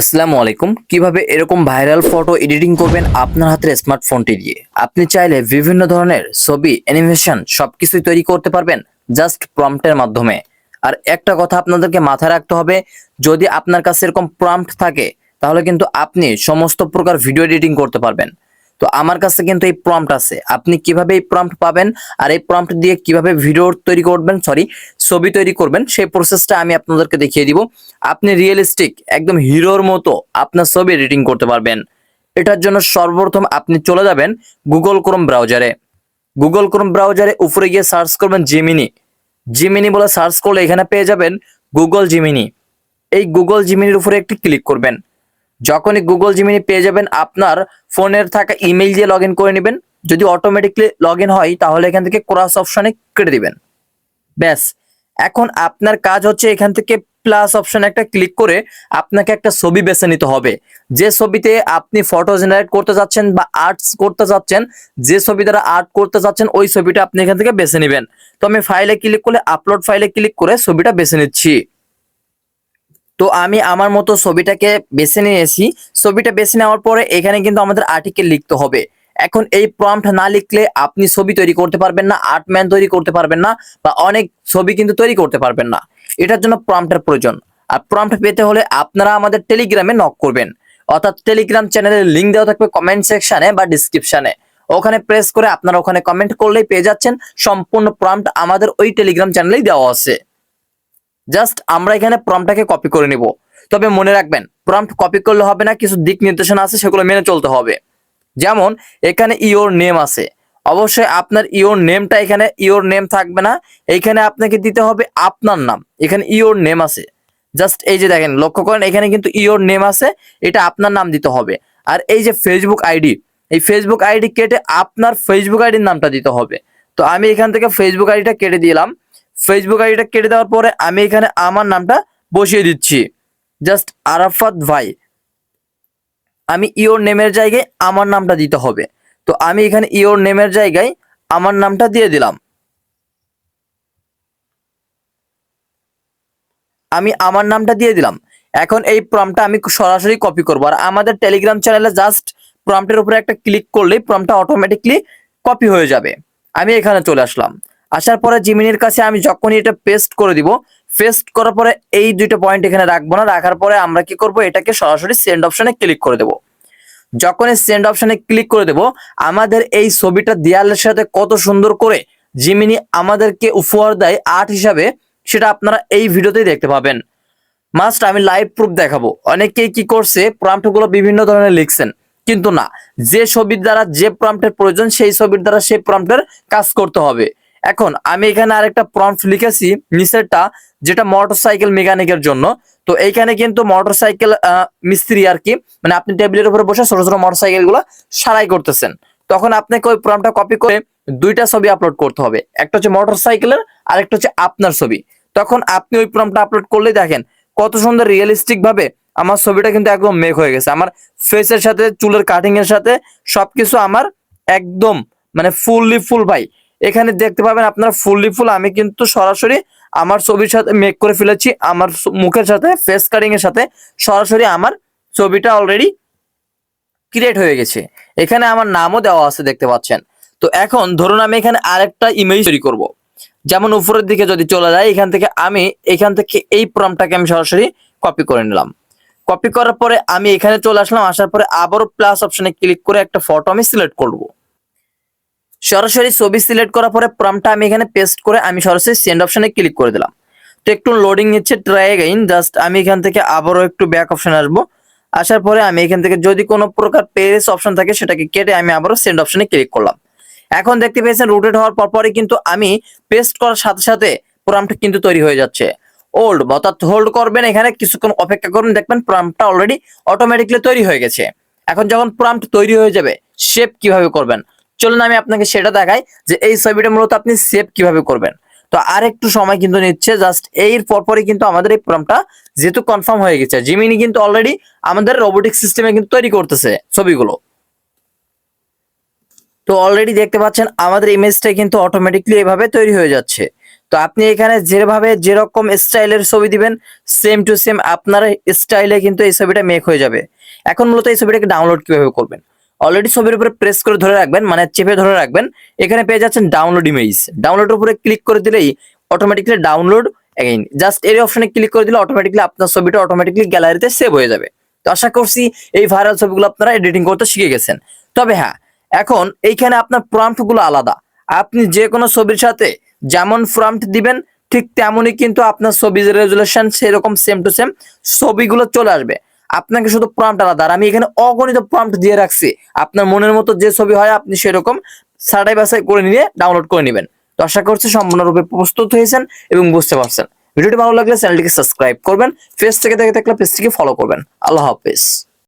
আসসালামু আলাইকুম। কীভাবে এরকম ভাইরাল ফটো এডিটিং করবেন আপনার হাতের স্মার্টফোনটি দিয়ে? আপনি চাইলে বিভিন্ন ধরনের ছবি অ্যানিমেশন সবকিছুই তৈরি করতে পারবেন জাস্ট প্রম্পটের মাধ্যমে। আর একটা কথা আপনাদেরকে মাথায় রাখতে হবে, যদি আপনার কাছে এরকম প্রম্পট থাকে, তাহলে কিন্তু আপনি সমস্ত প্রকার ভিডিও এডিটিং করতে পারবেন। তো আমার কাছে কিন্তু এই প্রম্পট আছে। আপনি কীভাবে এই প্রম্পট পাবেন আর এই প্রম্পট দিয়ে কীভাবে ভিডিও তৈরি করবেন সরি ছবি তৈরি করবেন, সেই প্রসেসটা আমি আপনাদেরকে দেখিয়ে দিব। আপনি রিয়েলিস্টিক একদম হিরোর মতো আপনার ছবি এডিটিং করতে পারবেন। এটার জন্য সর্বপ্রথম আপনি চলে যাবেন গুগল ক্রোম ব্রাউজারে গুগল ক্রোম ব্রাউজারে উপরে গিয়ে সার্চ করবেন জিমিনি জিমিনি বলে সার্চ করলে এখানে পেয়ে যাবেন গুগল জিমিনি এই গুগল জিমিনির উপরে একটি ক্লিক করবেন। যখনই গুগল জিমিনি পেয়ে যাবেন, আপনার ফোনের থাকা ইমেল দিয়ে লগ করে নেবেন। যদি অটোমেটিকলি লগ হয়, তাহলে এখান থেকে ক্রস অপশনে কেটে দিবেন। ব্যাস। এখন আপনার কাজ হচ্ছে এখান থেকে প্লাস অপশন একটা ক্লিক করে আপনাকে একটা ছবি বেছে নিতে হবে। যে ছবিতে আপনি ফটো জেনারেট করতে যাচ্ছেন বা আর্টস করতে যাচ্ছেন, যে ছবি দ্বারা আর্ট করতে যাচ্ছেন, ওই ছবিটা আপনি এখান থেকে বেছে নেবেন। তো আমি ফাইলে ক্লিক করলে আপলোড ফাইলে ক্লিক করে ছবিটা বেছে নিচ্ছি। তো আমি আমার মতো ছবিটাকে বেছে নিয়েছি। ছবিটা বেছে নেওয়ার পরে এখানে কিন্তু আমাদের আর্টিকেল লিখতে হবে। এখন এই প্রম্পট না লিখলে আপনি ছবি তৈরি করতে পারবেন না আর্ট ম্যান তৈরি করতে পারবেন না বা অনেক ছবি কিন্তু তৈরি করতে পারবেন না। এটার জন্য প্রম্পটের প্রয়োজন। আর প্রম্পট পেতে হলে আপনারা আমাদের টেলিগ্রামে নক করবেন। অর্থাৎ টেলিগ্রাম চ্যানেলের লিঙ্ক দেওয়া থাকবে কমেন্ট সেকশনে বা ডিসক্রিপশনে ওখানে প্রেস করে আপনারা ওখানে কমেন্ট করলেই পেয়ে যাচ্ছেন। সম্পূর্ণ প্রম্পট আমাদের ওই টেলিগ্রাম চ্যানেলেই দেওয়া আছে। জাস্ট আমরা এখানে প্রম্পটটাকে কপি করে নিব। তবে মনে রাখবেন প্রম্পট কপি করলে হবে না, কিছু দিক নির্দেশনা আছে, সেগুলো মেনে চলতে হবে। যেমন, এখানে ইওর নেম আছে। অবশ্যই আপনার ইওর নেমটা এখানে ইওর নেম থাকবে না। এখানে আপনাকে দিতে হবে আপনার নাম। এখানে ইওর নেম আছে। জাস্ট এই যে দেখেন, লক্ষ্য করেন, এখানে কিন্তু ইওর নেম আছে, এটা আপনার নাম দিতে হবে। আর এই যে ফেসবুক আইডি এই ফেসবুক আইডি কেটে আপনার ফেসবুক আইডির নামটা দিতে হবে। তো আমি এখান থেকে ফেসবুক আইডিটা কেটে দিলাম। ফেসবুক আইডিটা কেটে দেওয়ার পরে আমি এখানে আমার নামটা বসিয়ে দিচ্ছি। জাস্ট আরাফাত ভাই। আমি ইওর নেমের জায়গায় আমার নামটা দিতে হবে। তো আমি এখানে ইওর নেমের জায়গায় আমার নামটা দিয়ে দিলাম। আমি আমার নামটা দিয়ে দিলাম। এখন এই প্রম্পটটা আমি সরাসরি কপি করব। আর আমাদের টেলিগ্রাম চ্যানেলে জাস্ট প্রম্পটের উপরে একটা ক্লিক করলেই প্রম্পটটা অটোমেটিকলি কপি হয়ে যাবে। আমি এখানে চলে আসলাম। আসার পরে জিমিনির কাছে আমি যখনই এটা পেস্ট করে দিব পেস্ট করার পরে এই দুইটা পয়েন্ট এখানে রাখব না, রাখার পরে আমরা কি করব, এটাকে সরাসরি সেন্ড অপশনে ক্লিক করে দেব। যখনই সেন্ড অপশনে ক্লিক করে দেব, আমাদের এই ছবিটা দেয়ালের সাথে কত সুন্দর করে জিমিনি আমাদেরকে উপহার দেয় আর্ট হিসাবে, সেটা আপনারা এই ভিডিওতেই দেখতে পাবেন। মাস্ট আমি লাইভ প্রুফ দেখাবো। অনেকেই কি করছে প্রম্পটগুলো বিভিন্ন ধরনের লিখছেন, কিন্তু না, যে ছবির দ্বারা যে প্রম্পটের প্রয়োজন, সেই ছবির দ্বারা সেই প্রম্পটের কাজ করতে হবে। এখন আমি এখানে আরেকটা প্রম্পট লিখেছি নিচেরটা, যেটা মোটরসাইকেল মেকানিকের জন্য। তো এইখানে কিন্তু মোটরসাইকেল মিস্ত্রি আর কি মানে আপনি টেবিলের উপরে বসে ছোট ছোট মোটরসাইকেলগুলো সারাই করতেছেন। তখন আপনাকে ওই প্রম্পটটা কপি করে দুইটা ছবি আপলোড করতে হবে। একটা হচ্ছে মোটরসাইকেলের আরেকটা হচ্ছে আপনার ছবি। তখন আপনি ওই প্রম্পটটা আপলোড করলেই দেখেন, কত সুন্দর রিয়েলিস্টিক ভাবে আমার ছবিটা কিন্তু একদম মেক হয়ে গেছে। আমার ফেসের সাথে, চুলের কাটিং এর সাথে সবকিছু আমার একদম মানে ফুললি ফুল ভাই। এখানে দেখতে পাবেন আপনার ফুললি ফুল। আমি কিন্তু সরাসরি আমার ছবির সাথে মেক করে ফেলেছি। আমার মুখের সাথে ফেস কাটিং এর সাথে সরাসরি আমার ছবিটা অলরেডি ক্রিয়েট হয়ে গেছে। এখানে আমার নামও দেওয়া আছে দেখতে পাচ্ছেন। তো এখন ধরুন আমি এখানে আরেকটা ইমেজ তৈরি করব। যেমন উপরের দিকে যদি চলে যায় এখান থেকে আমি, এখান থেকে এই প্রমটাকে আমি সরাসরি কপি করে নিলাম। কপি করার পরে আমি এখানে চলে আসলাম। আসার পরে আবারও প্লাস অপশনে ক্লিক করে একটা ফটো আমি সিলেক্ট করব। সরাসরি ছবি সিলেক্ট করার পরে প্রমটা আমি এখানে পেস্ট করে আমি সরাসরি সেন্ড অপশনে ক্লিক করে দিলাম। তো একটু লোডিং নিচ্ছে ট্রাই এগাইন জাস্ট আমি এখান থেকে আবারও একটু ব্যাক অপশন আসব। আসার পরে আমি এখান থেকে যদি কোনো প্রকার পেজ অপশন থাকে, সেটাকে কেটে আমি আবারও সেন্ড অপশনে ক্লিক করলাম। এখন দেখতে পেয়েছেন রুটেড হওয়ার পরপরই কিন্তু আমি পেস্ট করার সাথে সাথে প্রম্পট কিন্তু তৈরি হয়ে যাচ্ছে। ওল্ড অর্থাৎ হোল্ড করবেন এখানে, কিছুক্ষণ অপেক্ষা করবেন দেখবেন প্রম্পটটা অলরেডি অটোমেটিকলি তৈরি হয়ে গেছে। এখন যখন প্রম্পট তৈরি হয়ে যাবে শেপ কীভাবে করবেন? চলুন আমি আপনাকে সেটা দেখাই যে এই ছবিটা মূলত আপনি শেপ কীভাবে করবেন। তো আর একটু সময় কিন্তু নিচ্ছে জাস্ট এর পরপরই কিন্তু আমাদের এই প্রম্পটটা যেহেতু কনফার্ম হয়ে গেছে জিমিনি কিন্তু অলরেডি আমাদের রোবোটিক সিস্টেমে কিন্তু তৈরি করতেছে ছবিগুলো। তো অলরেডি দেখতে পাচ্ছেন আমাদের ইমেজটা কিন্তু অটোমেটিকলি এভাবে তৈরি হয়ে যাচ্ছে। তো আপনি এখানে যেভাবে যেরকম স্টাইলের ছবি দিবেন সেম টু সেম আপনার স্টাইলে কিন্তু এই ছবিটা মেক হয়ে যাবে। এখন মূলত এই ছবিটাকে ডাউনলোড কীভাবে করবেন? অলরেডি ছবির উপরে প্রেস করে ধরে রাখবেন মানে চেপে ধরে রাখবেন। এখানে পেয়ে যাচ্ছেন ডাউনলোড ইমেজ ডাউনলোডের উপরে ক্লিক করে দিলেই অটোমেটিক্যালি ডাউনলোড এগেইন জাস্ট এই অপশনে ক্লিক করে দিলে অটোমেটিক্যালি আপনার ছবিটা অটোমেটিক্যালি গ্যালারিতে সেভ হয়ে যাবে। তো আশা করছি এই ভাইরাল ছবিগুলো আপনারা এডিটিং করতে শিখে গেছেন। তবে হ্যাঁ এখন এইখানে আপনার প্রম্পটগুলো আলাদা। আপনি যে কোনো ছবির সাথে যেমন প্রম্পট দিবেন, ঠিক তেমনই কিন্তু আপনার ছবির রেজুলেশন সেরকম সেম টু সেম ছবিগুলো চলে আসবে। আপনাকে শুধু প্রম্পট আলাদা। আর আমি এখানে অগণিত প্রম্পট দিয়ে রাখছি। আপনার মনের মতো যে ছবি হয়, আপনি সেরকম সাটাই বাছাই করে নিয়ে ডাউনলোড করে নেবেন। তো আশা করছি সম্পূর্ণরূপে প্রস্তুত হয়েছেন এবং বুঝতে পারছেন। ভিডিওটি ভালো লাগলে চ্যানেলটিকে সাবস্ক্রাইব করবেন। পেজ থেকে দেখে থাকলে পেজটিকে ফলো করবেন। আল্লাহ হাফেজ।